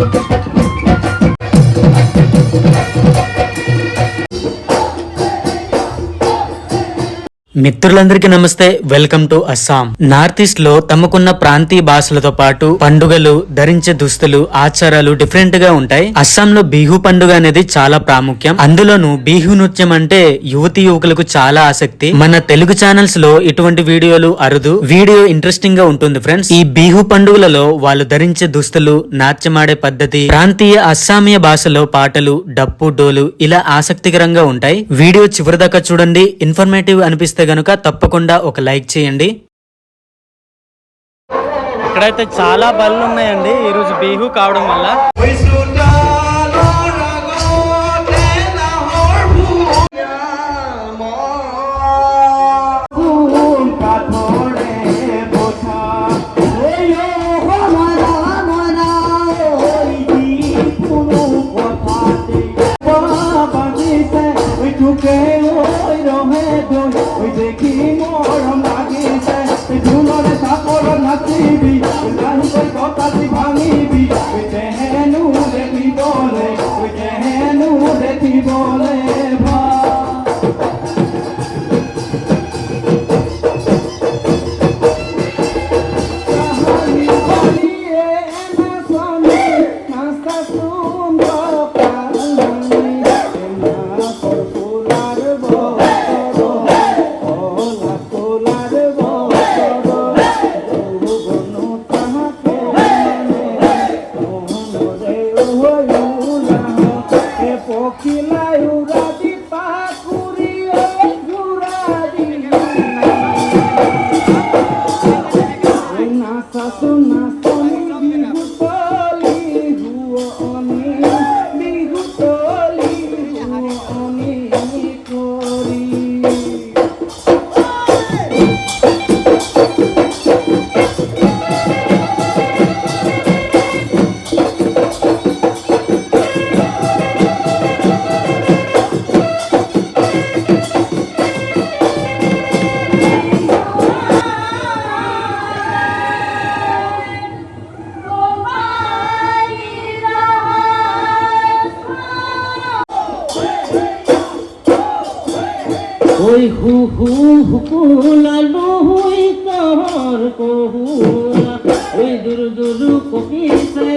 Thank you. మిత్రులందరికీ నమస్తే welcome to Assam. North ఈస్ట్లో తమకున్న ప్రాంతీయ భాషలతో పాటు పండుగలు ధరించే దుస్తులు ఆచారాలు డిఫరెంట్గా ఉంటాయి. అస్సాంలో బిహు పండుగ అనేది చాలా ప్రాముఖ్యం. అందులోనూ బిహు నృత్యం అంటే యువతి యువకులకు చాలా ఆసక్తి. మన తెలుగు ఛానల్స్లో ఇటువంటి వీడియోలు అరుదు వీడియో ఇంట్రెస్టింగ్గా ఉంటుంది ఫ్రెండ్స్. ఈ బిహు పండుగలలో వాళ్ళు ధరించే దుస్తులు నాట్యమాడే పద్ధతి ప్రాంతీయ అస్సామీయ భాషలో పాటలు డప్పు డోలు ఇలా ఆసక్తికరంగా ఉంటాయి. వీడియో చివరిదాకా చూడండి ఇన్ఫర్మేటివ్ అనిపిస్తే గనుక తప్పకుండా ఒక లైక్ చేయండి. ఇక్కడైతే చాలా బళ్ళు ఉన్నాయండి. ఈరోజు బిహు కావడం వల్ల. Come 嗯。কহুলা লহুই তহর কহুলা। ওই দুরু দুরু কপি সে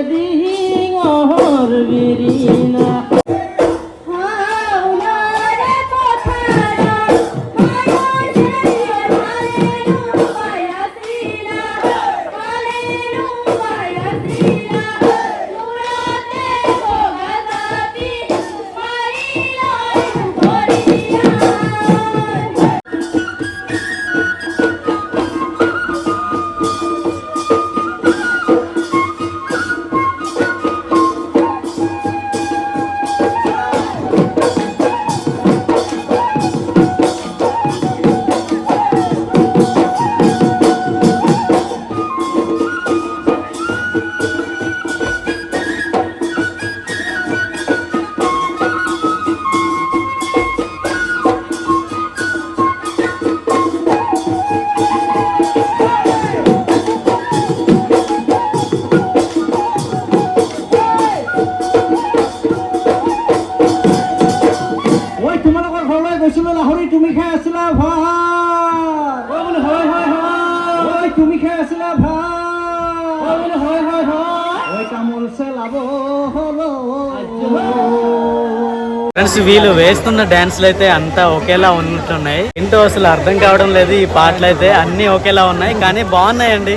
অহর বিরিনা। ఫ్రెండ్స్ వీళ్ళు వేస్తున్న డాన్స్లు అయితే అంతా ఒకేలా ఉన్నట్టున్నాయి. ఏంటో అసలు అర్థం కావడం లేదు ఈ పాటలు అయితే అన్నీ ఒకేలా ఉన్నాయి కానీ బాగున్నాయండి.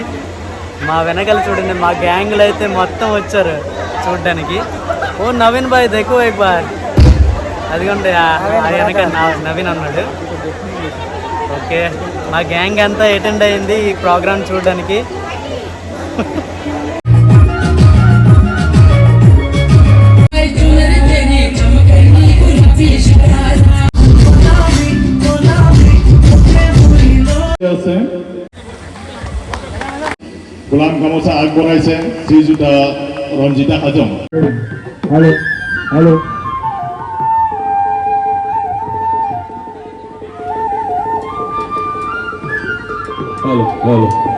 మా వెనకాల చూడండి మా గ్యాంగ్లు అయితే మొత్తం వచ్చారు చూడడానికి. ఓ నవీన్ బాయ్ ఎక్కువ బాయ్ అదిగోండి వెనక నా- నవీన్ అన్నాడు. ఓకే మా గ్యాంగ్ అంతా అటెండ్ అయింది ఈ ప్రోగ్రామ్ చూడడానికి. গোলাম গামোচা আগবঢ়াইছে Srijut Ranjita Hajong hello hello hello hello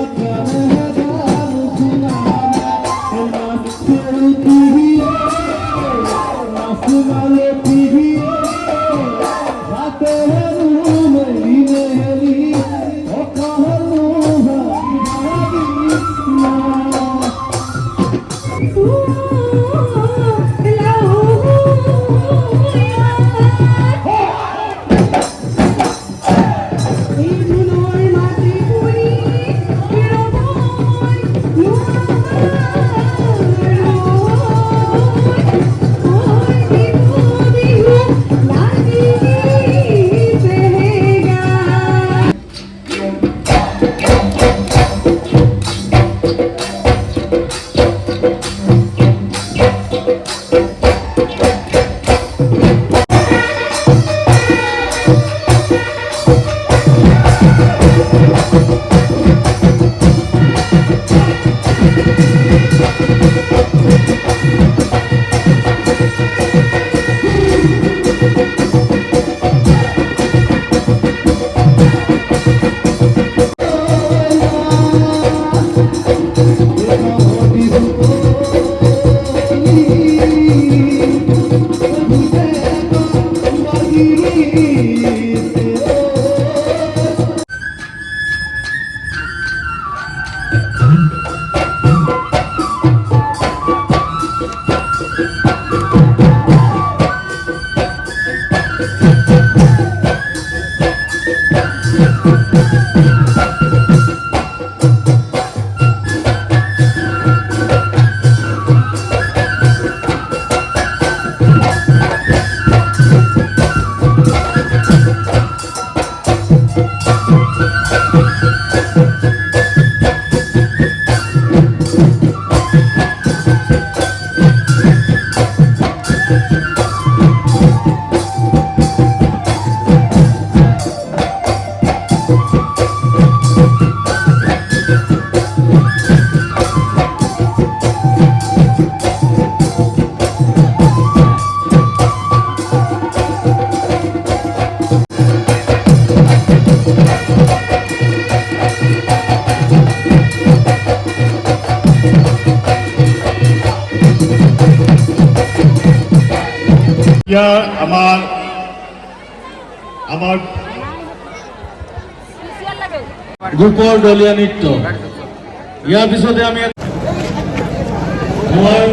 What এতিয়া আমাৰ আমাৰ গ্ৰুপৰ দলীয় নৃত্য ইয়াৰ পিছতে আমি মই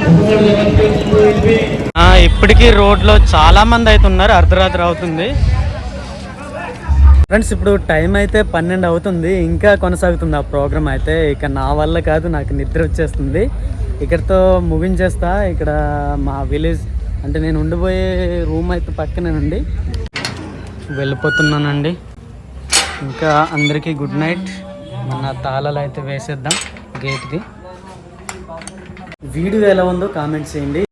অসমৰ জনপ্ৰিয় শিল্পী ఆ, ఇప్పటికీ రోడ్లో చాలా మంది అయితే ఉన్నారు అర్ధరాత్రి అవుతుంది ఫ్రెండ్స్ ఇప్పుడు టైం అయితే పన్నెండు అవుతుంది ఇంకా కొనసాగుతుంది ఆ ప్రోగ్రామ్ అయితే ఇక నా వల్ల కాదు నాకు నిద్ర వచ్చేస్తుంది ఇక్కడతో ముగించేస్తా ఇక్కడ మా విలేజ్ అంటే నేను ఉండిపోయే రూమ్ అయితే పక్కనేనండి. వెళ్ళిపోతున్నానండి. ఇంకా అందరికీ గుడ్ నైట్ మన తాళాలు అయితే వేసేద్దాం గేట్కి వీడియో ఎలా ఉందో కామెంట్ చేయండి.